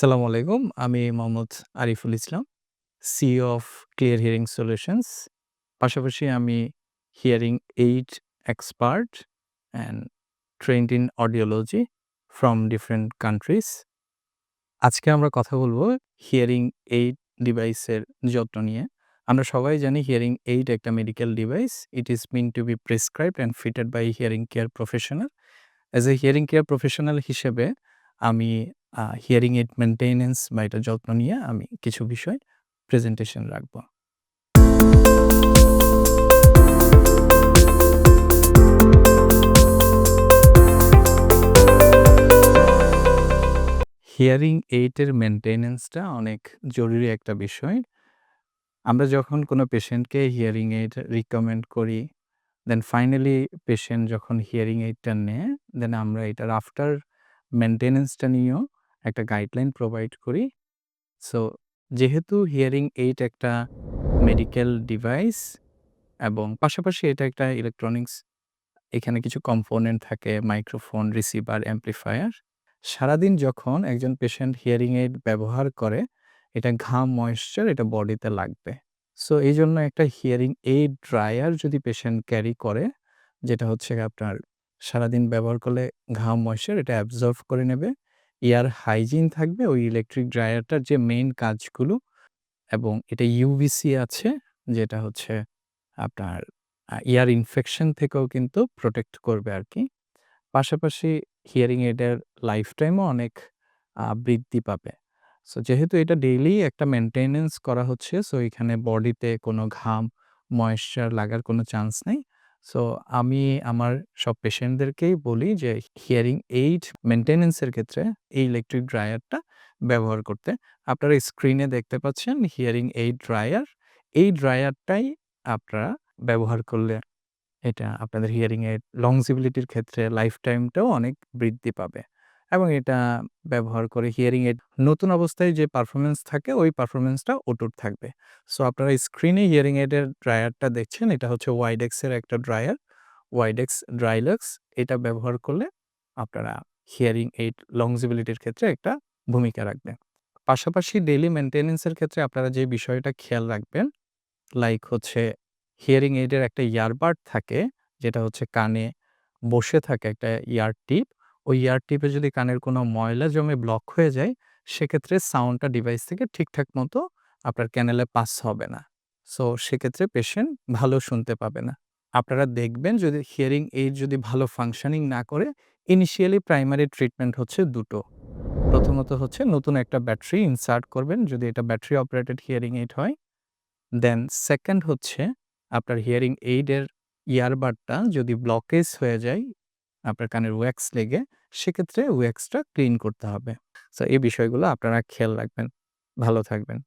সালামু আলাইকুম। আমি Mohammad Ariful Islam, CEO of clear hearing solutions. পাশাপাশি আমি hearing aid expert and trained in audiology from different countries. আজকে আমরা কথা বলব হিয়ারিং এইড ডিভাইসের যত্ন নিয়ে। আমরা সবাই জানি হিয়ারিং এইড একটা medical device. It is mean to be prescribed and fitted by hearing care professional. As a hearing care professional হিসেবে আমি হিয়ারিং এইড মেইনটেন্যান্স বা এটা যত্ন নিয়ে আমি কিছু বিষয় প্রেজেন্টেশন রাখব। হিয়ারিং এইটের মেইনটেন্যান্সটা অনেক জরুরি একটা বিষয়। আমরা যখন কোনো পেশেন্টকে হিয়ারিং এইড রিকমেন্ড করি, দেন ফাইনালি পেশেন্ট যখন হিয়ারিং এইডটা নেয়, দেন আমরা এটার আফটার মেইনটেন্যান্সটা নিয়েও একটা গাইডলাইন প্রোভাইড করি। সো যেহেতু হিয়ারিং এইড একটা মেডিকেল ডিভাইস এবং পাশাপাশি এটা একটা ইলেকট্রনিক্স, এখানে কিছু কম্পোনেন্ট থাকে মাইক্রোফোন, রিসিভার, অ্যাম্প্লিফায়ার। সারাদিন যখন একজন পেশেন্ট হিয়ারিং এইড ব্যবহার করে, এটা ঘাম, ময়েশ্চার এটা বডিতে লাগবে। সো এই জন্য একটা হিয়ারিং এইড ড্রায়ার যদি পেশেন্ট ক্যারি করে, যেটা হচ্ছে আপনার সারাদিন ব্যবহার করলে ঘাম, ময়েশ্চার এটা অ্যাবজর্ভ করে নেবে। এয়ার হাইজিন থাকবে ওই ইলেকট্রিক ড্রায়ারটার যে মেইন কাজগুলো এবং এটা ইউভিসি আছে যেটা হচ্ছে আপনার আ এয়ার ইনফেকশন থেকেও কিন্তু প্রোটেক্ট করবে আর কি পাশাপাশি হিয়ারিং এডের লাইফ টাইমও অনেক বৃদ্ধি পাবে। সো যেহেতু এটা ডেইলি একটা মেইনটেন্যান্স করা হচ্ছে, সো এখানে বডিতে কোনো ঘাম, ময়েশ্চার লাগার কোনো চান্স নেই। সো আমি আমার সব পেশেন্টদেরকেই বলি যে হিয়ারিং এইড মেনটেনেন্সের ক্ষেত্রে এই ইলেকট্রিক ড্রায়ারটা ব্যবহার করতে। আপনারা স্ক্রিনে দেখতে পাচ্ছেন হিয়ারিং এইড ড্রায়ার। এই ড্রায়ারটাই আপনারা ব্যবহার করলে এটা আপনাদের হিয়ারিং এইড লংজিবিলিটির ক্ষেত্রে লাইফ টাইমটাও অনেক বৃদ্ধি পাবে এবং এটা ব্যবহার করে হিয়ারিং এড নতুন অবস্থায় যে পারফরমেন্স থাকে ওই পারফরমেন্সটা অটুট থাকবে। সো আপনারা স্ক্রিনে হিয়ারিং এডের ড্রায়ারটা দেখছেন। এটা হচ্ছে ওয়াইডেক্সের একটা ড্রায়ার। ওয়াইডেক্স ড্রাইলক্স এটা ব্যবহার করলে আপনারা হিয়ারিং এইড লংজিবিলিটির ক্ষেত্রে একটা ভূমিকা রাখবে। পাশাপাশি ডেইলি মেইনটেন্যান্সের ক্ষেত্রে আপনারা যে বিষয়টা খেয়াল রাখবেন, লাইক হচ্ছে হিয়ারিং এইডের একটা ইয়ারবাড থাকে, যেটা হচ্ছে কানে বসে থাকে একটা ইয়ার টিপ। ওই ইয়ার টিপে যদি কানের কোনো ময়লা জমে ব্লক হয়ে যায়, সেক্ষেত্রে সাউন্ডটা ডিভাইস থেকে ঠিকঠাক মতো আপনার ক্যানেলে পাস হবে না। সো সেক্ষেত্রে পেশেন্ট ভালো শুনতে পাবে না। আপনারা দেখবেন যদি হিয়ারিং এইড যদি ভালো ফাংশনিং না করে, ইনিশিয়ালি প্রাইমারি ট্রিটমেন্ট হচ্ছে দুটো। প্রথমত হচ্ছে নতুন একটা ব্যাটারি ইনসার্ট করবেন যদি এটা ব্যাটারি অপারেটেড হিয়ারিং এইড হয়। দেন সেকেন্ড হচ্ছে আপনার হিয়ারিং এইডের ইয়ারবাডটা যদি ব্লকেজ হয়ে যায়, আপনার কানের ওয়্যাক্স লেগে, সেক্ষেত্রে ওয়্যাক্সটা ক্লিন করতে হবে। সো এই বিষয়গুলো আপনারা খেয়াল রাখবেন। ভালো থাকবেন।